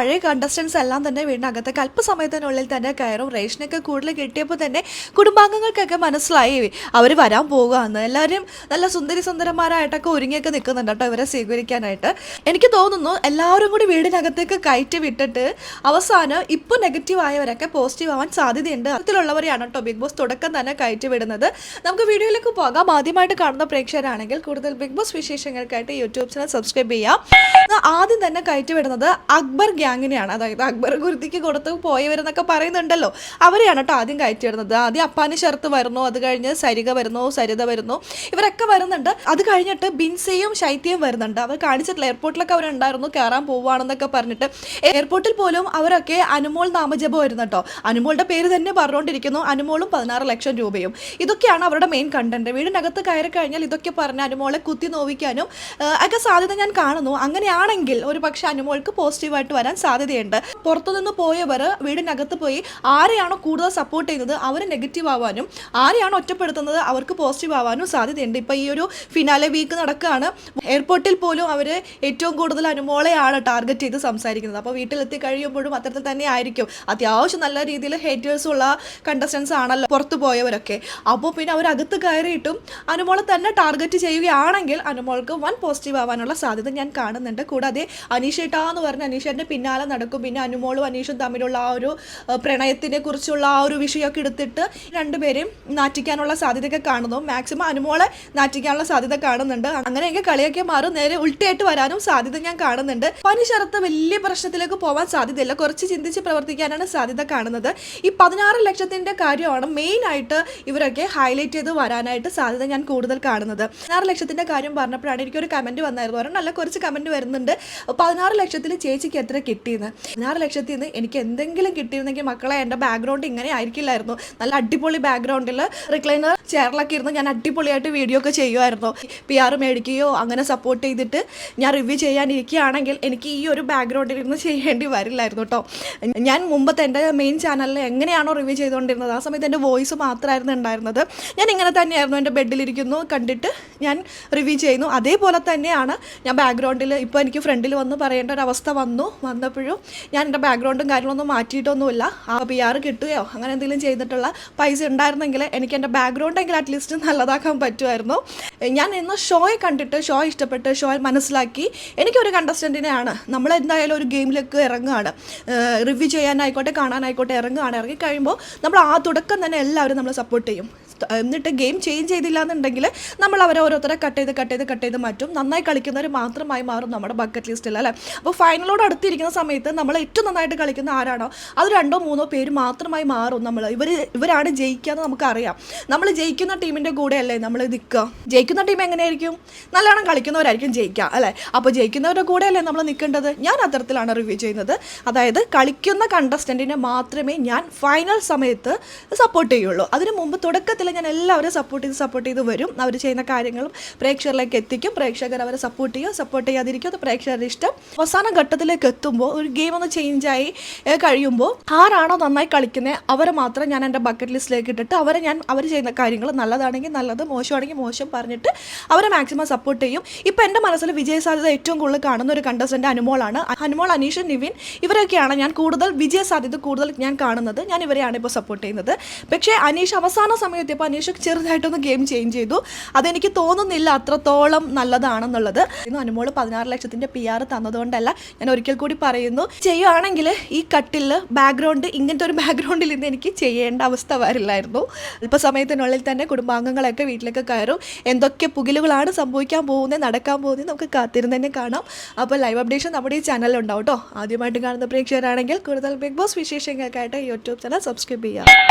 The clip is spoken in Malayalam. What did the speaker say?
പഴയ കണ്ടസ്റ്റൻസ് എല്ലാം തന്നെ വീടിനകത്തേക്ക് അല്പസമയത്തിനുള്ളിൽ തന്നെ കയറും. റേഷനൊക്കെ കൂടുതൽ കിട്ടിയപ്പോൾ തന്നെ കുടുംബാംഗങ്ങൾക്കൊക്കെ മനസ്സിലായി അവർ വരാൻ പോകുകയെന്ന് എല്ലാവരും നല്ല സുന്ദരി സുന്ദരന്മാരായിട്ടൊക്കെ ഒരുങ്ങിയൊക്കെ നിൽക്കുന്നുണ്ട് കേട്ടോ ഇവരെ സ്വീകരിക്കാനായിട്ട്. എനിക്ക് തോന്നുന്നു എല്ലാവരും കൂടി വീടിനകത്തേക്ക് കയറ്റി വിട്ടിട്ട് അവസാനം ഇപ്പോൾ നെഗറ്റീവ് ആയവരൊക്കെ പോസിറ്റീവ് ആവാൻ സാധ്യതയുണ്ട്. അത്തരത്തിലുള്ളവരെയാണ് കേട്ടോ ബിഗ് ബോസ് തുടക്കം തന്നെ കയറ്റി വിടുന്നത്. നമുക്ക് വീഡിയോയിലേക്ക് പോകാം. ആദ്യമായിട്ട് കാണുന്ന പ്രേക്ഷകരാണെങ്കിൽ കൂടുതൽ ബിഗ് ബോസ് വിശേഷങ്ങൾക്കായിട്ട് യൂട്യൂബ് ചാനൽ സബ്സ്ക്രൈബ് ചെയ്യാം. ആദ്യം തന്നെ കയറ്റി വിടുന്നത് അക്ബർ ഗ്യാങ്ങിനെയാണ് അതായത് അക്ബർ ഗുരുതിക്ക് കൊടുത്ത് പോയവരെന്നൊക്കെ പറയുന്നുണ്ടല്ലോ. അവരെയാണ് കേട്ടോ ആദ്യം കയറ്റി വരുന്നത് ആദ്യം അപ്പാനി ഷർത്ത് വരുന്നു അത് കഴിഞ്ഞ് സരിക വരുന്നു സരിത വരുന്നു. ഇവരൊക്കെ വരുന്നുണ്ട്. അത് കഴിഞ്ഞിട്ട് ബിൻസയും ശൈത്യയും വരുന്നുണ്ട്. അവർ കാണിച്ചിട്ടില്ല എയർപോർട്ടിലൊക്കെ അവരുണ്ടായിരുന്നു കയറാൻ പോവുകയാണെന്നൊക്കെ പറഞ്ഞിട്ട്. എയർപോർട്ടിൽ പോലും അവരൊക്കെ അനുമോൾ നാമജപം വരുന്നു കേട്ടോ അനുമോളുടെ പേര് തന്നെ പറഞ്ഞുകൊണ്ടിരിക്കുന്നു. അനുമോളും പതിനാറ് ലക്ഷം രൂപയും. ഇതൊക്കെയാണ് അവരുടെ മെയിൻ കണ്ടന്റ് വീടിനകത്ത് കയറി കഴിഞ്ഞാൽ ഇതൊക്കെ പറഞ്ഞ് അനുമോളെ കുത്തി നോവിക്കാനും ഒക്കെ സാധ്യത ഞാൻ കാണുന്നു. അങ്ങനെയാണെങ്കിൽ ഒരു പക്ഷേ അനുമോൾക്ക് പോസിറ്റീവായിട്ട് വരാൻ സാധ്യതയുണ്ട്. പുറത്തുനിന്ന് പോയവർ വീടിനകത്ത് പോയി ആരെയാണോ കൂടുതൽ സപ്പോർട്ട് ചെയ്യുന്നത് അവർ നെഗറ്റീവ് ആവാനും ആരെയാണോ ഒറ്റപ്പെടുത്തുന്നത് അവർക്ക് പോസിറ്റീവ് ആവാനും സാധ്യതയുണ്ട്. ഇപ്പം ഈ ഒരു ഫിനാലെ വീക്ക് നടക്കുകയാണ് എയർപോർട്ടിൽ പോലും അവർ ഏറ്റവും കൂടുതൽ അനുമോളെയാണ് ടാർഗറ്റ് ചെയ്ത് സംസാരിക്കുന്നത്. അപ്പോൾ വീട്ടിലെത്തി കഴിയുമ്പോഴും അത്തരത്തിൽ തന്നെ ആയിരിക്കും. അത്യാവശ്യം നല്ല രീതിയിൽ ഹേറ്റേഴ്സ് ഉള്ള കണ്ടസ്റ്റൻസ് ആണല്ലോ പുറത്തു പോയവരൊക്കെ. അപ്പോൾ പിന്നെ അവർ അകത്ത് കയറിയിട്ടും അനുമോളെ തന്നെ ടാർഗറ്റ് ചെയ്യുകയാണെങ്കിൽ അനുമോൾക്ക് വൺ പോസിറ്റീവ് ആവാനുള്ള സാധ്യത ഞാൻ കാണുന്നുണ്ട്. കൂടാതെ അനീഷേട്ടാ എന്ന് പറഞ്ഞ അനീഷേട്ടന്റെ പിന്നാലെ നടക്കും. പിന്നെ അനുമോളും അനീഷും തമ്മിലുള്ള ആ ഒരു പ്രണയത്തിനെ കുറിച്ചുള്ള ആ ഒരു വിഷയമൊക്കെ എടുത്തിട്ട് രണ്ടുപേരെയും നാറ്റിക്കാനുള്ള സാധ്യതയൊക്കെ കാണുന്നു. മാക്സിമം അനുമോളെ നാറ്റിക്കാനുള്ള സാധ്യത കാണുന്നുണ്ട്. അങ്ങനെയൊക്കെ കളിയൊക്കെ മാറും. നേരെ ഉൾട്ടിയായിട്ട് വരാനും സാധ്യത ഞാൻ കാണുന്നുണ്ട്. പനി ശരത്ത് വലിയ പ്രശ്നത്തിലേക്ക് പോകാൻ സാധ്യതയില്ല. കുറച്ച് ചിന്തിച്ച് പ്രവർത്തിക്കാനാണ് സാധ്യത കാണുന്നത്. ഈ പതിനാറ് ലക്ഷത്തിന്റെ കാര്യമാണ് മെയിൻ ആയിട്ട് ഇവരൊക്കെ ഹൈലൈറ്റ് ചെയ്ത് വരാനായിട്ട് സാധ്യത ഞാൻ കൂടുതൽ കാണുന്നത്. പതിനാറ് ലക്ഷത്തിന്റെ കാര്യം പറഞ്ഞപ്പോഴാണ് എനിക്കൊരു കമന്റ് വന്നായിരുന്നു. പറഞ്ഞാൽ നല്ല കുറച്ച് കമന്റ് വരുന്നുണ്ട്. പതിനാറ് ലക്ഷത്തിൽ ചേച്ചിക്ക് എത്ര കിട്ടിയെന്ന്. പതിനാറ് ലക്ഷത്തിൽ നിന്ന് എനിക്ക് എന്തെങ്കിലും കിട്ടിയിരുന്നെങ്കിൽ മക്കളെ എന്റെ ബാക്ക്ഗ്രൗണ്ട് ഇങ്ങനെ ആയിരിക്കില്ലായിരുന്നു. നല്ല അടിപൊളി ബാക്ക്ഗ്രൗണ്ടിൽ റിക്ലൈനർ ചെയറിലൊക്കെ ഇരുന്ന് ഞാൻ അടിപൊളിയായിട്ട് വീഡിയോ ഒക്കെ ചെയ്യുമായിരുന്നു. പി ആർ മേടിക്കുകയോ അങ്ങനെ സപ്പോർട്ട് ചെയ്തിട്ട് ഞാൻ റിവ്യൂ ചെയ്യാനിരിക്കുകയാണെങ്കിൽ എനിക്ക് ഈ ഒരു ബാക്ക്ഗ്രൗണ്ടിൽ ഇരുന്ന് ചെയ്യേണ്ടി വരില്ലായിരുന്നു കേട്ടോ ഞാൻ മുമ്പത്തെ എന്റെ മെയിൻ ചാനലിൽ എങ്ങനെയാണോ റിവ്യൂ ചെയ്തുകൊണ്ടിരുന്നത് ആ സമയത്ത് എന്റെ വോയിസ് മാത്രമായിരുന്നു ഉണ്ടായിരുന്നത്. ഞാൻ ഇങ്ങനെ തന്നെയായിരുന്നു എന്റെ ബെഡിലിരിക്കുന്നു കണ്ടിട്ട് ഞാൻ റിവ്യൂ ചെയ്യുന്നു. അതേപോലെ തന്നെയാണ് ഞാൻ ബാക്ക്ഗ്രൗണ്ടിൽ ഇപ്പോൾ എനിക്ക് ഫ്രണ്ടിൽ വന്ന് പറയേണ്ട ഒരു അവസ്ഥ വന്നു വന്നപ്പോഴും ഞാൻ എന്റെ ബാക്ക്ഗ്രൗണ്ടും കാര്യങ്ങളൊന്നും മാറ്റിയിട്ടൊന്നുമില്ല. ആ പി ആർ കിട്ടുകയോ അങ്ങനെ എന്തെങ്കിലും ചെയ്തിട്ടുള്ള പൈസ ഉണ്ടായിരുന്നെങ്കിൽ എനിക്ക് എന്റെ ബാക്ക്ഗ്രൗണ്ടെങ്കിലും അറ്റ്ലീസ്റ്റ് നല്ലതാക്കാൻ പറ്റുമായിരുന്നു. ഞാൻ ഇന്ന് ഷോയെ കണ്ടിട്ട് ഷോ ഇഷ്ടപ്പെട്ട് ഷോ മനസ്സിലാക്കി എനിക്കൊരു കണ്ടസ്റ്റന്റിനെയാണ് നമ്മൾ എന്തായാലും ഒരു ഗെയിമിലേക്ക് ഇറങ്ങുകയാണ്. റിവ്യൂ ചെയ്യാനായിക്കോട്ടെ കാണാനായിക്കോട്ടെ ഇറങ്ങുകയാണ്. ഇറങ്ങി കഴിയുമ്പോൾ നമ്മൾ ആ തുടക്കം തന്നെ എല്ലാവരും നമ്മൾ സപ്പോർട്ട് ചെയ്യും. എന്നിട്ട് ഗെയിം ചേഞ്ച് ചെയ്തില്ല എന്നുണ്ടെങ്കിൽ നമ്മൾ അവരെ ഓരോരുത്തരെ കട്ട് ചെയ്ത് കട്ട് ചെയ്ത് കട്ട് ചെയ്ത് മാറ്റും. നന്നായി കളിക്കുന്നവർ മാത്രമായി മാറും നമ്മുടെ ബക്കറ്റ് ലിസ്റ്റിൽ അല്ലേ? അപ്പോൾ ഫൈനലോട് അടുത്തിരിക്കുന്ന സമയത്ത് നമ്മൾ ഏറ്റവും നന്നായിട്ട് കളിക്കുന്ന ആരാണോ അത് രണ്ടോ മൂന്നോ പേര് മാത്രമായി മാറും നമ്മൾ ഇവർ ഇവരാണ് ജയിക്കുക എന്ന് നമുക്കറിയാം. നമ്മൾ ജയിക്കുന്ന ടീമിന്റെ കൂടെ അല്ലേ നമ്മൾ നിൽക്കുക ജയിക്കുന്ന ടീം എങ്ങനെയായിരിക്കും? നല്ലോണം കളിക്കുന്നവരായിരിക്കും ജയിക്കുക അല്ലേ? അപ്പോൾ ജയിക്കുന്നവരുടെ കൂടെ അല്ലേ നമ്മൾ നിൽക്കേണ്ടത് ഞാൻ അത്തരത്തിലാണ് റിവ്യൂ ചെയ്യുന്നത്. അതായത് കളിക്കുന്ന കണ്ടസ്റ്റന്റിനെ മാത്രമേ ഞാൻ ഫൈനൽ സമയത്ത് സപ്പോർട്ട് ചെയ്യുള്ളൂ. അതിന് മുമ്പ് തുടക്കത്തിൽ ഞാൻ എല്ലാവരും സപ്പോർട്ട് ചെയ്ത് സപ്പോർട്ട് ചെയ്ത് വരും. അവർ ചെയ്യുന്ന കാര്യങ്ങളും പ്രേക്ഷകരിലേക്ക് എത്തിക്കും. പ്രേക്ഷകർ അവരെ സപ്പോർട്ട് ചെയ്യുക. സപ്പോർട്ട് ചെയ്യാതിരിക്കും അത് പ്രേക്ഷകരുടെ ഇഷ്ടം. അവസാന ഘട്ടത്തിലേക്ക് എത്തുമ്പോൾ ഒരു ഗെയിം ഒന്ന് ചേഞ്ചായി കഴിയുമ്പോൾ ആരാണോ നന്നായി കളിക്കുന്നത് അവരെ മാത്രം ഞാൻ എന്റെ ബക്കറ്റ് ലിസ്റ്റിലേക്ക് ഇട്ടിട്ട് അവരെ ഞാൻ അവർ ചെയ്യുന്ന കാര്യങ്ങൾ നല്ലതാണെങ്കിൽ നല്ലത് മോശമാണെങ്കിൽ മോശം പറഞ്ഞിട്ട് അവരെ മാക്സിമം സപ്പോർട്ട് ചെയ്യും. ഇപ്പം എന്റെ മനസ്സിൽ വിജയ സാധ്യത ഏറ്റവും കൂടുതൽ കാണുന്ന ഒരു കണ്ടസ്റ്റന്റ് അനുമോളാണ് അനുമോൾ അനീഷ് നിവിൻ ഇവരൊക്കെയാണ് ഞാൻ കൂടുതൽ വിജയ സാധ്യത കൂടുതൽ ഞാൻ കാണുന്നത്. ഞാൻ ഇവരെയാണ് ഇപ്പോൾ സപ്പോർട്ട് ചെയ്യുന്നത്. പക്ഷേ അനീഷ് അവസാന സമയത്ത് ഇപ്പോൾ അനീഷ് ചെറുതായിട്ടൊന്ന് ഗെയിം ചേഞ്ച് ചെയ്തു. അതെനിക്ക് തോന്നുന്നില്ല അത്രത്തോളം നല്ലതാണെന്നുള്ളത്. ഇന്ന് അനുമോൾ പതിനാറ് ലക്ഷത്തിന്റെ പി ആർ തന്നതുകൊണ്ടല്ല ഞാൻ ഒരിക്കൽ കൂടി പറയുന്നു. ചെയ്യുകയാണെങ്കിൽ ഈ കട്ടിൽ ബാക്ക്ഗ്രൗണ്ട് ഇങ്ങനത്തെ ഒരു ബാക്ക്ഗ്രൗണ്ടിൽ നിന്ന് എനിക്ക് ചെയ്യേണ്ട അവസ്ഥ വരില്ലായിരുന്നു. അല്പസമയത്തിനുള്ളിൽ തന്നെ കുടുംബാംഗങ്ങളൊക്കെ വീട്ടിലേക്ക് കയറും. എന്തൊക്കെ പുകിലുകളാണ് സംഭവിക്കാൻ പോകുന്നത് നടക്കാൻ പോകുന്നത് നമുക്ക് കാത്തിരുന്ന് തന്നെ കാണാം. അപ്പോൾ ലൈവ് അപ്ഡേഷൻ നമ്മുടെ ഈ ചാനലിലുണ്ടാവും കേട്ടോ. ആദ്യമായിട്ട് കാണുന്ന പ്രേക്ഷകരാണെങ്കിൽ കൂടുതൽ ബിഗ് ബോസ് വിശേഷങ്ങൾക്കായിട്ട് യൂട്യൂബ് ചാനൽ സബ്സ്ക്രൈബ് ചെയ്യുക